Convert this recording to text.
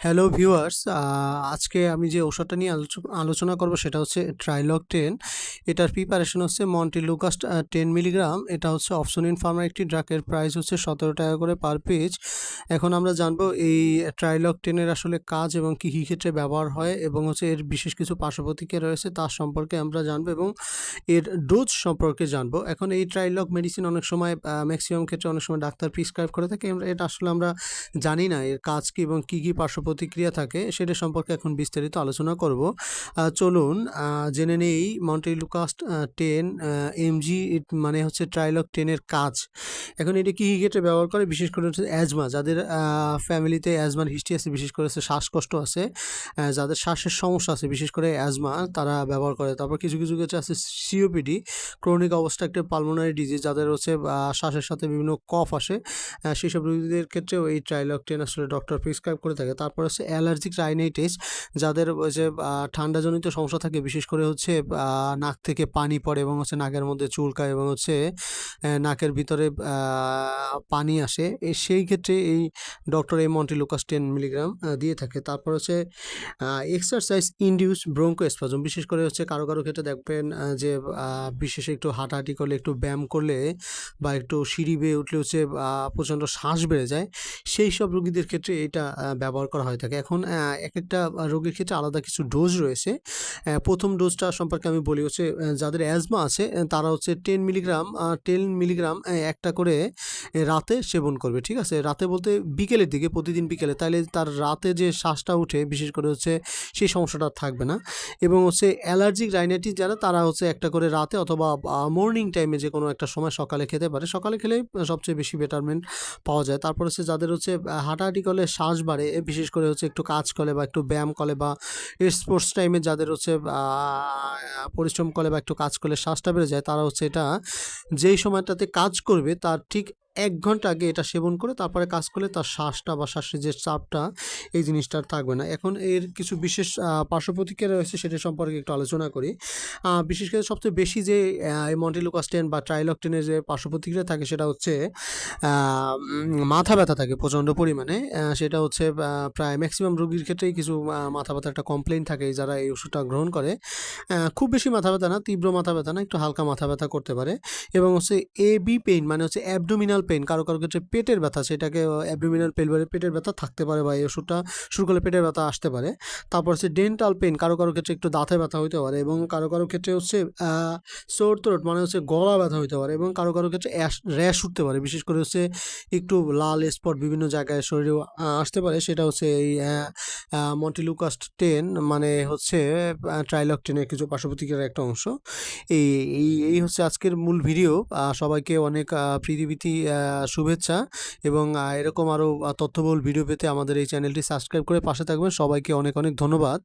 Hello viewers আজকে আমি যে ওষুধটা নিয়ে আলোচ- আলোচনা করব সেটা হচ্ছে ট্রাইলক টেন এটার প্রিপারেশন হচ্ছে মন্টি লুকাস্ট টেন মিলিগ্রাম এটা হচ্ছে অপশন ইন ফার্মার একটি ড্রাগের প্রাইস হচ্ছে সতেরো টাকা করে পার পেজ এখন আমরা জানব এই ট্রাইলক টেনের আসলে কাজ এবং কী কী ক্ষেত্রে ব্যবহার হয় এবং হচ্ছে এর বিশেষ কিছু পার্শ্বপ্রতিক্রিয়া রয়েছে তার সম্পর্কে আমরা জানব এবং এর ডোজ সম্পর্কে জানব। এখন এই ট্রাইলক মেডিসিন অনেক সময় ম্যাক্সিমাম ক্ষেত্রে অনেক সময় ডাক্তার প্রিসক্রাইব করে থাকে। এটা আসলে আমরা জানি না এর কাজ কী এবং কী কী পার্শ্ব প্রতিক্রিয়া থাকে, সেটা সম্পর্কে এখন বিস্তারিত আলোচনা করব। চলুন জেনে নেই মন্টেলুকাস্ট টেন এমজি মানে হচ্ছে ট্রাইলক টেনের কাজ। এখন এটি কী কী ক্ষেত্রে ব্যবহার করে? বিশেষ করে হচ্ছে অ্যাজমা যাদের ফ্যামিলিতে অ্যাজমার হিস্ট্রি আছে বিশেষ করে শ্বাসকষ্ট আছে যাদের শ্বাসের সমস্যা আছে বিশেষ করে অ্যাজমা তারা ব্যবহার করে। তারপর কিছু কিছু ক্ষেত্রে আছে সিওপিডি ক্রনিক অবস্থা একটা পালমোনারি ডিজিজ যাদের হচ্ছে শ্বাসের সাথে বিভিন্ন কফ আসে। আহ, সেসব রোগীদের ক্ষেত্রেও এই ট্রাইলকটেন আসলে ডক্টর প্রেসক্রাইব করে থাকে। তারপর হচ্ছে অ্যালার্জিক রাইনাইটিস যাদের যে ঠান্ডাজনিত সমস্যা থাকে বিশেষ করে হচ্ছে নাক থেকে পানি পড়ে এবং হচ্ছে নাকের মধ্যে চুলকায় এবং হচ্ছে নাকের ভিতরে পানি আসে। সেই ক্ষেত্রে এই ডক্টর এই মন্টিলুকাস টেন মিলিগ্রাম দিয়ে থাকে। তারপর হচ্ছে এক্সারসাইজ ইনডিউস ব্রঙ্কো স্পাজম বিশেষ করে হচ্ছে কারও কারও ক্ষেত্রে দেখবেন যে বিশেষ একটু হাঁটাহাঁটি করলে, একটু ব্যায়াম করলে বা একটু সিঁড়ি বেয়ে উঠলে হচ্ছে প্রচণ্ড শ্বাস বেড়ে যায়, সেই সব রোগীদের ক্ষেত্রে এটা ব্যবহার করা হয়ে থাকে। এখন এক একটা রোগীর ক্ষেত্রে আলাদা কিছু ডোজ রয়েছে। প্রথম ডোজটা সম্পর্কে আমি বলি হচ্ছে যাদের অ্যাজমা আছে তারা হচ্ছে টেন মিলিগ্রাম টেন মিলিগ্রাম একটা করে রাতে সেবন করবে, ঠিক আছে? রাতে বলতে বিকেলের দিকে, প্রতিদিন বিকেলে। তাহলে তার রাতে যে শ্বাসটা উঠে বিশেষ করে হচ্ছে সেই সমস্যাটা থাকবে না। এবং হচ্ছে অ্যালার্জিক রাইনাইটিস যারা, তারা হচ্ছে একটা করে রাতে অথবা মর্নিং টাইমে যে কোনো একটা সময় সকালে খেতে পারে। সকালে খেলে সবচেয়ে বেশি বেটারমেন্ট পাওয়া যায়। তারপর হচ্ছে যাদের হচ্ছে হাঁটাহাঁটি করলে শ্বাস বাড়ে বিশেষ করে হচ্ছে একটু কাজ করে বা একটু ব্যায়াম করে বা স্পোর্টস টাইমে যাদের হচ্ছে পরিশ্রম করে বা একটু কাজ করলে শ্বাসটা বেড়ে যায়, তারা হচ্ছে এটা যেই সময়টাতে কাজ করবে, তার ঠিক এক ঘণ্টা আগে এটা সেবন করে তারপরে কাজ করলে তার শ্বাসটা বা শ্বাসের যে চাপটা এই জিনিসটা থাকবে না। এখন এর কিছু বিশেষ আহ, পার্শ্বপ্রতিক্রিয়া রয়েছে সেটা সম্পর্কে একটু আলোচনা করি। বিশেষ করে সবচেয়ে বেশি যে মন্টিলুকাস্টেন বা ট্রাইলকটেনের যে পার্শ্বপ্রতিক্রিয়া থাকে সেটা হচ্ছে মাথা ব্যথা থাকে প্রচণ্ড পরিমাণে। সেটা হচ্ছে প্রায় ম্যাক্সিমাম রোগীর ক্ষেত্রেই কিছু মাথা ব্যথা একটা কমপ্লেন থাকে যারা এই ওষুধটা গ্রহণ করে। খুব বেশি মাথা ব্যথা না তীব্র মাথা ব্যথা না একটু হালকা মাথা ব্যথা করতে পারে। এবং হচ্ছে এবি পেইন মানে হচ্ছে অ্যাবডোমিনাল পেইন কারও কারও ক্ষেত্রে পেটের ব্যথা সেটাকে অ্যাবডোমিনাল পেইন বলে পেটের ব্যথা থাকতে পারে বা এই ওষুধটা শুরু করলে পেটের ব্যথা আসতে পারে। তারপর হচ্ছে ডেন্টাল পেন কারও কারও ক্ষেত্রে একটু দাঁতে ব্যথা হইতে পারে এবং কারও কারও ক্ষেত্রে হচ্ছে সোর থ্রোট মানে হচ্ছে গলা ব্যথা হইতে পারে এবং কারও কারও ক্ষেত্রে র্যাশ উঠতে পারে। বিশেষ করে হচ্ছে একটু লাল স্পট বিভিন্ন জায়গায় শরীরে আসতে পারে। সেটা হচ্ছে এই মন্টিলুকাস্ট টেন মানে হচ্ছে ট্রাইলক টেনের কিছু পার্শ্বপ্রতিক্রিয়ার একটা অংশ। এই এই হচ্ছে আজকের মূল ভিডিও সবাইকে অনেক আহ, শুভেচ্ছা এবং এরকম আরও তথ্যবহুল ভিডিও পেতে আমাদের এই চ্যানেলটি সাবস্ক্রাইব করে পাশে থাকবেন। সবাইকে অনেক অনেক ধন্যবাদ।